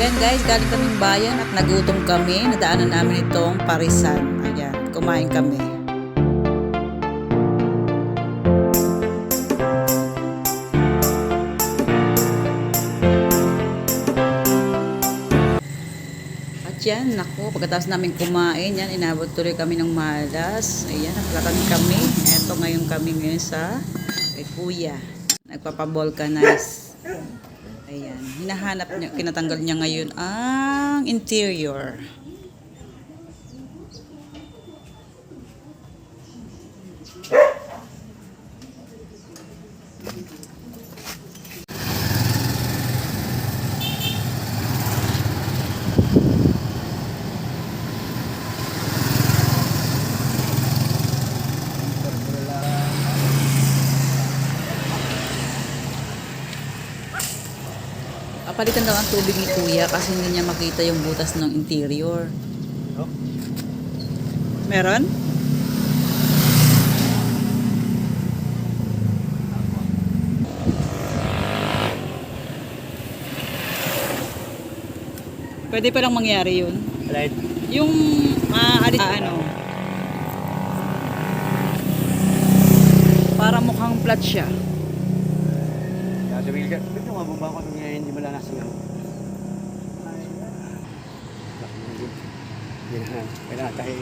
galing kaming bayan at nagutom kami. Nadaanan namin itong parisan. Ayan, kumain kami. At yan, naku, pagkatapos namin kumain, yan, inabot tuloy kami ng malas. Ayan, naglakad kami. Eto ngayon kami ngayon sa kay Kuya. Nagpapavulcanize. Ayan, hinahanap niya, kinatanggal niya ngayon ang interior. Papalitan daw ang tubig ni Kuya kasi hindi niya makita yung butas ng interior. Meron? Pwede pa lang mangyari yun. Right. Yung maaari ano, para mukhang flat siya. Sabi ka, yung mababa ko nung ngayon, hindi mo lang nasa ngayon? Hindi na, kailangan tayo.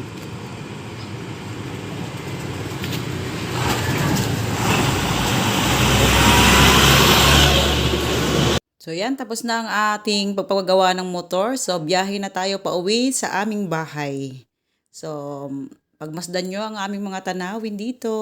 So yan, tapos na ang ating pagpagawa ng motor. So biyahe na tayo pa uwi sa aming bahay. So pagmasdan nyo ang aming mga tanawin dito.